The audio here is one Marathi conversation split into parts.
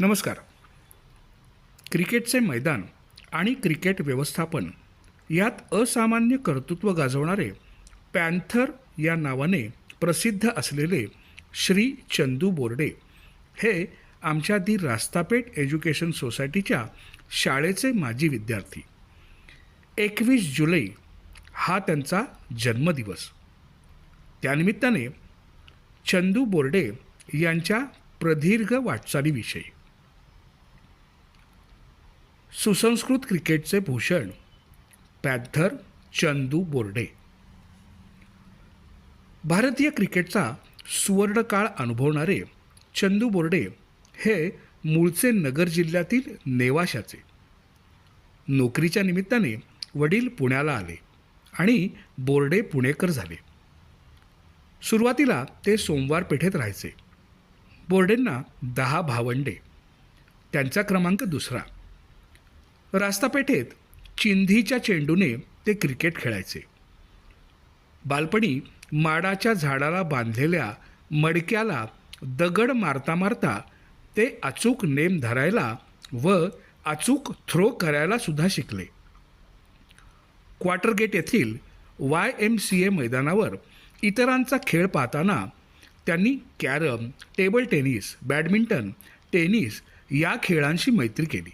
नमस्कार. क्रिकेटचे मैदान आणि क्रिकेट व्यवस्थापन यात असामान्य कर्तृत्व गाजवणारे पॅन्थर या नावाने प्रसिद्ध असलेले श्री चंदू बोर्डे हे आमच्या दी रास्तापेठ एज्युकेशन सोसायटीच्या शाळेचे माजी विद्यार्थी. एकवीस जुलै हा त्यांचा जन्मदिवस. त्यानिमित्ताने चंदू बोर्डे यांच्या प्रदीर्घ वाटचालीविषयी सुसंस्कृत क्रिकेटचे भूषण पॅथर चंदू बोर्डे. भारतीय क्रिकेटचा सुवर्णकाळ अनुभवणारे चंदू बोर्डे हे मूळचे नगर जिल्ह्यातील नेवाशाचे. नोकरीच्या निमित्ताने वडील पुण्याला आले आणि बोर्डे पुणेकर झाले. सुरुवातीला ते सोमवार पेठेत राहायचे. बोर्डेंना दहा भावंडे. त्यांचा क्रमांक दुसरा. रास्तापेठेत चिंधीच्या चेंडूने ते क्रिकेट खेळायचे. बालपणी माडाच्या झाडाला बांधलेल्या मडक्याला दगड मारता मारता ते अचूक नेम धरायला व अचूक थ्रो करायला सुद्धा शिकले. क्वार्टरगेट येथील वाय एम सी ए मैदानावर इतरांचा खेळ पाहताना त्यांनी carrom table tennis badminton tennis या खेळांशी मैत्री केली.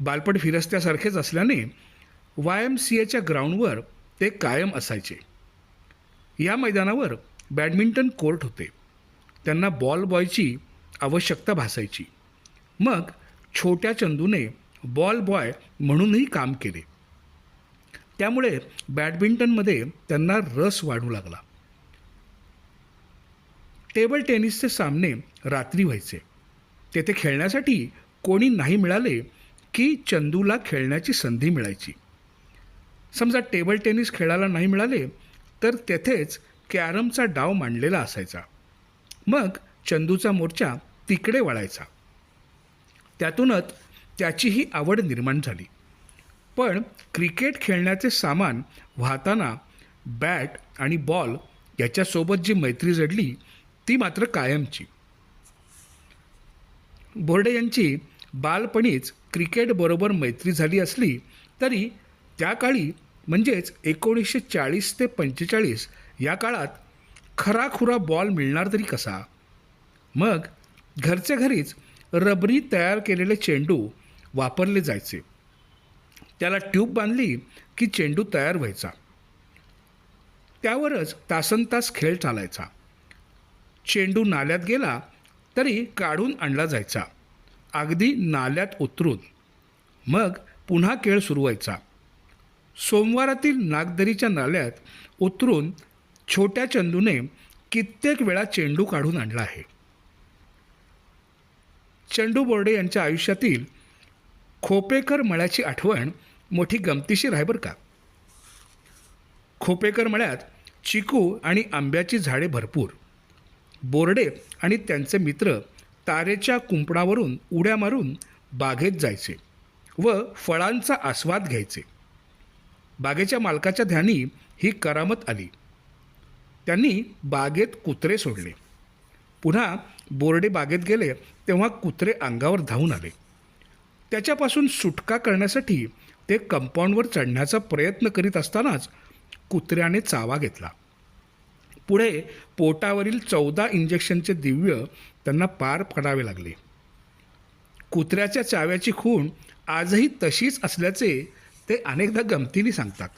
बालपण फिरस्त्यासारखेच असल्याने वाय एम सी एच्या ग्राउंडवर ते कायम असायचे. या मैदानावर बॅडमिंटन कोर्ट होते. त्यांना बॉल बॉयची आवश्यकता भासायची. मग छोट्या चंदूने बॉल बॉय म्हणूनही काम केले. त्यामुळे बॅडमिंटनमध्ये त्यांना रस वाढू लागला. टेबल टेनिसचे सामने रात्री व्हायचे. तेथे खेळण्यासाठी कोणी नाही मिळाले की चंदूला खेळण्याची संधी मिळायची. समजा टेबल टेनिस खेळायला नाही मिळाले तर तेथेच कॅरमचा डाव मांडलेला असायचा. मग चंदूचा मोर्चा तिकडे वळायचा. त्यातूनच त्याचीही आवड निर्माण झाली. पण क्रिकेट खेळण्याचे सामान वाहताना बॅट आणि बॉल याच्यासोबत जी मैत्री जडली ती मात्र कायमची. बोर्डे यांची बालपणीच क्रिकेटबरोबर मैत्री झाली असली तरी त्या काळी म्हणजेच एकोणीसशे चाळीस ते पंचेचाळीस या काळात खराखुरा बॉल मिळणार तरी कसा? मग घरच्या घरीच रबरी तयार केलेले चेंडू वापरले जायचे. त्याला ट्यूब बांधली की चेंडू तयार व्हायचा. त्यावरच तासनतास खेळ चालायचा. चेंडू नाल्यात गेला तरी काढून आणला जायचा. अगदी नाल्यात उतरून मग पुन्हा खेळ सुरू व्हायचा. सोमवारातील नागदरीच्या नाल्यात उतरून छोट्या चंदूने कित्येक वेळा चेंडू काढून आणला आहे. चंडू बोर्डे यांच्या आयुष्यातील खोपेकर मळ्याची आठवण मोठी गमतीशीर आहे बरं का? खोपेकर मळ्यात चिकू आणि आंब्याची झाडे भरपूर. बोर्डे आणि त्यांचे मित्र तारेच्या कुंपणावरून उड्या मारून बागेत जायचे व फळांचा आस्वाद घ्यायचे. बागेच्या मालकाच्या ध्यानी ही करामत आली. त्यांनी बागेत कुत्रे सोडले. पुन्हा बोर्डे बागेत गेले तेव्हा कुत्रे अंगावर धावून आले. त्याच्यापासून सुटका करण्यासाठी ते कंपाऊंडवर चढण्याचा प्रयत्न करीत असतानाच कुत्र्याने चावा घेतला. पुढे पोटावरील चौदा इंजेक्शनचे दिव्य त्यांना पार पडावे लागले. कुत्र्याच्या चाव्याची खूण आजही तशीच असल्याचे ते अनेकदा गमतीने सांगतात.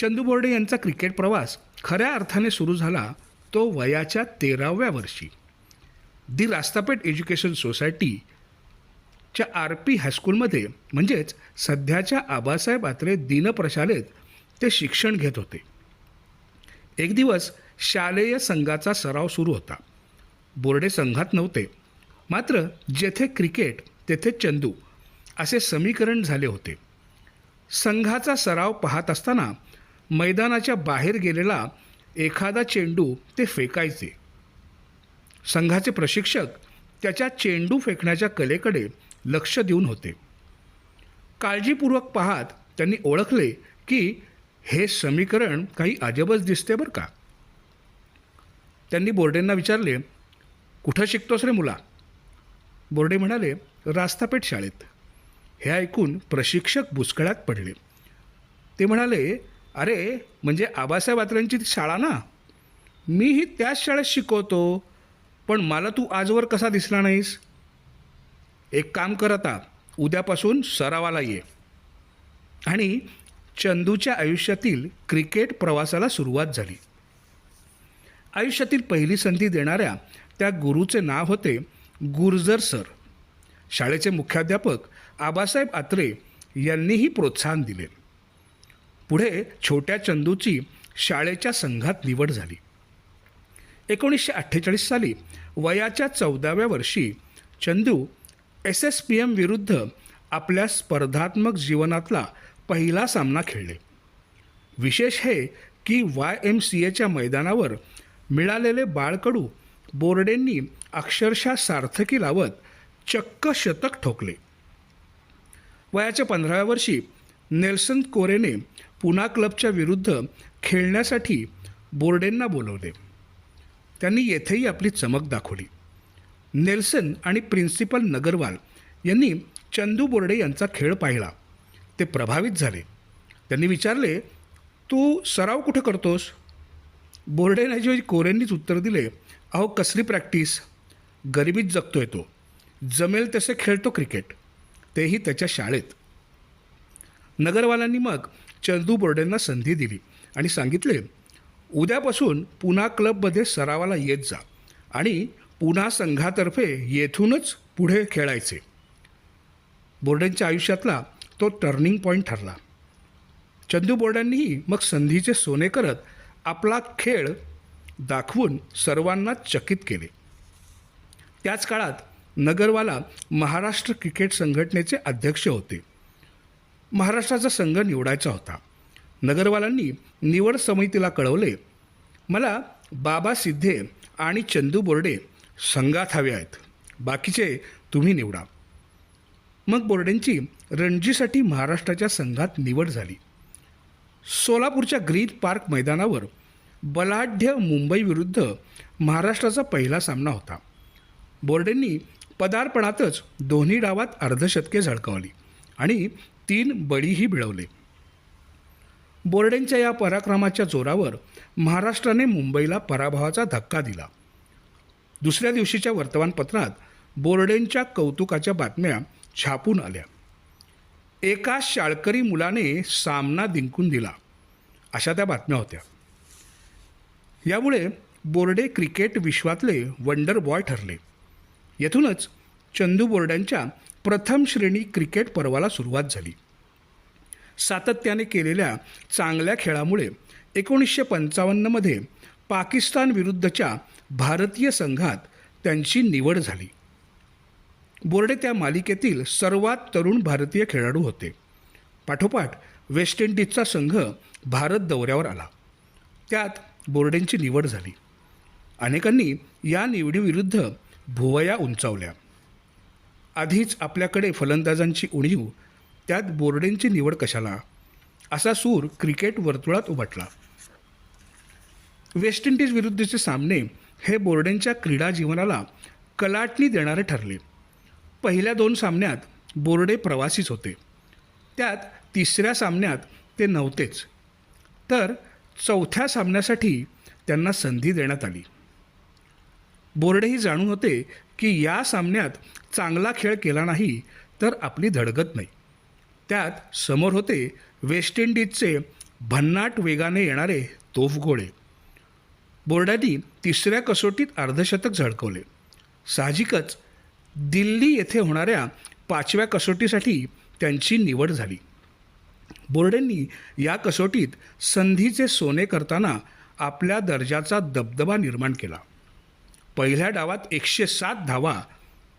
चंदू बोर्डे यांचा क्रिकेट प्रवास खऱ्या अर्थाने सुरू झाला तो वयाच्या तेराव्या वर्षी. दी रास्तापेठ एज्युकेशन सोसायटीच्या आर पी हायस्कूलमध्ये म्हणजेच सध्याच्या आबासाहेब आत्रे दिनप्रशालेत ते शिक्षण घेत होते. एक दिवस शालेय संघाचा सराव सुरू होता. बोर्डे संघात नव्हते. मात्र जेथे क्रिकेट तेथे चंदू असे समीकरण झाले होते. संघाचा सराव पाहत असताना मैदानाच्या बाहेर गेलेला एखादा चेंडू ते फेकायचे. संघाचे प्रशिक्षक त्याच्या चेंडू फेकण्याच्या कलेकडे लक्ष देऊन होते. काळजीपूर्वक पाहत त्यांनी ओळखले की हे समीकरण काही अजबच दिसते बरं का? त्यांनी बोर्डेंना विचारले कुठं शिकतोस रे मुला? बोर्डे म्हणाले रास्तापेठ शाळेत. हे ऐकून प्रशिक्षक बुचकळ्यात पडले. ते म्हणाले अरे म्हणजे आबासाहेब आत्र्यांची शाळा ना? मीही त्याच शाळेत शिकवतो पण मला तू आजवर कसा दिसला नाहीस? एक काम कर आता उद्यापासून सरावाला ये. आणि चंदूच्या आयुष्यातील क्रिकेट प्रवासाला सुरुवात झाली. आयुष्यातील पहिली संधी देणाऱ्या त्या गुरुचे नाव होते गुर्जर सर. शाळेचे मुख्याध्यापक आबासाहेब आत्रे यांनीही प्रोत्साहन दिले. पुढे छोट्या चंदूची शाळेच्या संघात निवड झाली. एकोणीसशे अठ्ठेचाळीस साली वयाच्या चौदाव्या वर्षी Chandu S S P M विरुद्ध आपल्या स्पर्धात्मक जीवनातला पहिला सामना खेळले. विशेष हे की वाय एम सी एच्या मैदानावर मिळालेले बाळकडू बोर्डेंनी अक्षरशः सार्थकी लावत चक्क शतक ठोकले. वयाच्या पंधराव्या वर्षी नेल्सन कोरेने पुना क्लबच्या विरुद्ध खेळण्यासाठी बोर्डेंना बोलवले. त्यांनी येथेही आपली चमक दाखवली. नेल्सन आणि प्रिन्सिपल नगरवाल यांनी चंदू बोर्डे यांचा खेळ पाहिला. ते प्रभावित झाले. त्यांनी विचारले तू सराव कुठं करतोस? बोर्डेने कोरेंनीच उत्तर दिले अहो कसली प्रॅक्टिस? गरिबीत जगतोय तो. जमेल तसे खेळतो क्रिकेट. तेही त्याच्या शाळेत. नगरवाल्यांनी मग चंदू बोर्डेंना संधी दिली आणि सांगितले उद्यापासून पुन्हा क्लबमध्ये सरावाला येत जा आणि पुन्हा संघातर्फे येथूनच पुढे खेळायचे. बोर्डेंच्या आयुष्यातला तो टर्निंग पॉईंट ठरला. चंदू बोर्डांनीही मग संधीचे सोने करत आपला खेळ दाखवून सर्वांना चकित केले. त्याच काळात नगरवाला महाराष्ट्र क्रिकेट संघटनेचे अध्यक्ष होते. महाराष्ट्राचा संघ निवडायचा होता. नगरवालांनी निवड समितीला कळवले मला बाबा सिद्धे आणि चंदू बोर्डे संघात हवे आहेत. बाकीचे तुम्ही निवडा. मग बोर्डेंची रणजीसाठी महाराष्ट्राच्या संघात निवड झाली. सोलापूरच्या ग्रीन पार्क मैदानावर बलाढ्य मुंबई विरुद्ध महाराष्ट्राचा पहिला सामना होता. बोर्डेंनी पदार्पणातच दोन्ही डावात अर्धशतके झळकावली आणि तीन बळीही मिळवले. बोर्डेंच्या या पराक्रमाच्या जोरावर महाराष्ट्राने मुंबईला पराभवाचा धक्का दिला. दुसऱ्या दिवशीच्या वर्तमानपत्रात बोर्डेंच्या कौतुकाच्या बातम्या छापून आल्या. एका शाळकरी मुलाने सामना जिंकून दिला. अशा त्या बातम्या होत्या. यामुळे बोर्डे क्रिकेट विश्वातले वंडर बॉय ठरले. येथूनच चंदू बोर्डांच्या प्रथम श्रेणी क्रिकेट पर्वाला सुरुवात झाली. सातत्याने केलेल्या चांगल्या खेळामुळे एकोणीसशे पंचावन्नमध्ये पाकिस्तान विरुद्धच्या भारतीय संघात त्यांची निवड झाली. बोर्डे त्या मालिकेतील सर्वात तरुण भारतीय खेळाडू होते. पाठोपाठ वेस्ट इंडिजचा संघ भारत दौऱ्यावर आला. त्यात बोर्डेंची निवड झाली. अनेकांनी या निवडीविरुद्ध भुवया उंचावल्या. आधीच आपल्याकडे फलंदाजांची उणीव त्यात बोर्डेंची निवड कशाला? असा सूर क्रिकेट वर्तुळात उमटला. वेस्ट इंडिज विरुद्धचे सामने हे बोर्डेंच्या क्रीडा जीवनाला कलाटणी देणारे ठरले. पहिल्या दोन सामन्यात बोर्डे प्रवासीच होते. त्यात तिसऱ्या सामन्यात ते नव्हतेच. तर चौथ्या सामन्यासाठी त्यांना संधी देण्यात आली. बोर्डेही जाणून होते की या सामन्यात चांगला खेळ केला नाही तर आपली धडगत नाही. त्यात समोर होते वेस्ट इंडिजचे भन्नाट वेगाने येणारे तोफगोळे बोर्डांनी तिसऱ्या कसोटीत अर्धशतक झळकवले. साहजिकच दिल्ली येथे होणाऱ्या पाचव्या कसोटीसाठी त्यांची निवड झाली. बोर्डेंनी या कसोटीत संधीचे सोने करताना आपल्या दर्जाचा दबदबा निर्माण केला. पहिल्या डावात एकशे सात धावा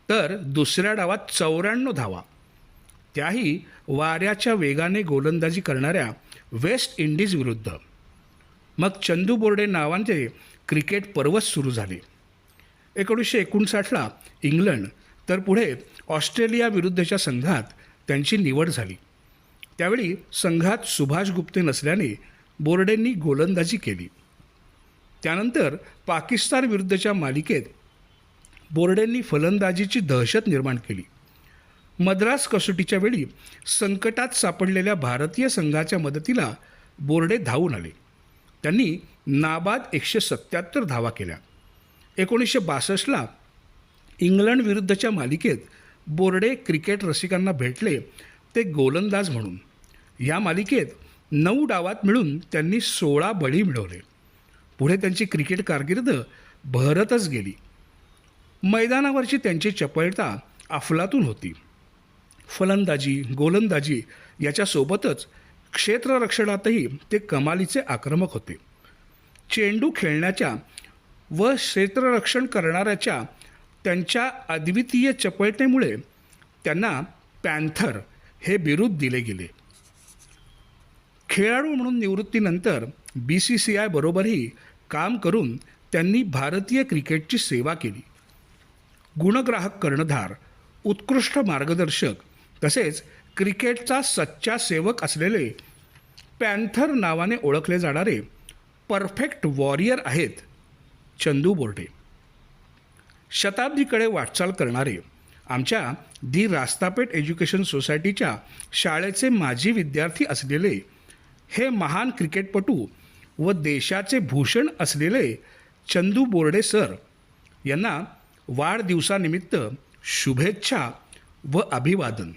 तर दुसऱ्या डावात चौऱ्याण्णव धावा. त्याही वाऱ्याच्या वेगाने गोलंदाजी करणाऱ्या वेस्ट इंडिज विरुद्ध. मग चंदू बोर्डे नावांचे क्रिकेट पर्वच सुरू झाले. एकोणीसशे एकोणसाठला इंग्लंड तर पुढे ऑस्ट्रेलियाविरुद्धच्या संघात त्यांची निवड झाली. त्यावेळी संघात सुभाष गुप्ते नसल्याने बोर्डेंनी गोलंदाजी केली. त्यानंतर पाकिस्तानविरुद्धच्या मालिकेत बोर्डेंनी फलंदाजीची दहशत निर्माण केली. मद्रास कसोटीच्या वेळी संकटात सापडलेल्या भारतीय संघाच्या मदतीला बोर्डे धावून आले. त्यांनी नाबाद एकशे सत्याहत्तर धावा केल्या. एकोणीसशे बासष्टला इंग्लंड विरुद्धच्या मालिकेत बोर्डे क्रिकेट रसिकांना भेटले ते गोलंदाज म्हणून. या मालिकेत नऊ डावात मिळून त्यांनी सोळा बळी मिळवले. पुढे त्यांची क्रिकेट कारकीर्द बहरतच गेली. मैदानावरची त्यांची चपळता अफलातून होती. फलंदाजी गोलंदाजी याच्यासोबतच क्षेत्ररक्षणातही ते कमालीचे आक्रमक होते. चेंडू खेळण्याच्या व क्षेत्ररक्षण करणाऱ्याच्या त्यांच्या अद्वितीय चपळतेमुळे त्यांना पॅन्थर हे बिरुद दिले गेले. खेळाडू म्हणून निवृत्तीनंतर बी सी सी आय बरोबरही काम करून त्यांनी भारतीय क्रिकेटची सेवा केली. गुणग्राहक कर्णधार उत्कृष्ट मार्गदर्शक तसेच क्रिकेटचा सच्चा सेवक असलेले पॅन्थर नावाने ओळखले जाणारे परफेक्ट वॉरियर आहेत चंदू बोर्डे. शताब्दीकडे वाटचाल करणारे आमच्या दी रास्तापेठ एज्युकेशन सोसायटीच्या शाळेचे माजी विद्यार्थी असलेले हे महान क्रिकेटपटू व देशाचे भूषण असलेले चंदू बोर्डे सर यांना वाढदिवसानिमित्त शुभेच्छा व अभिवादन.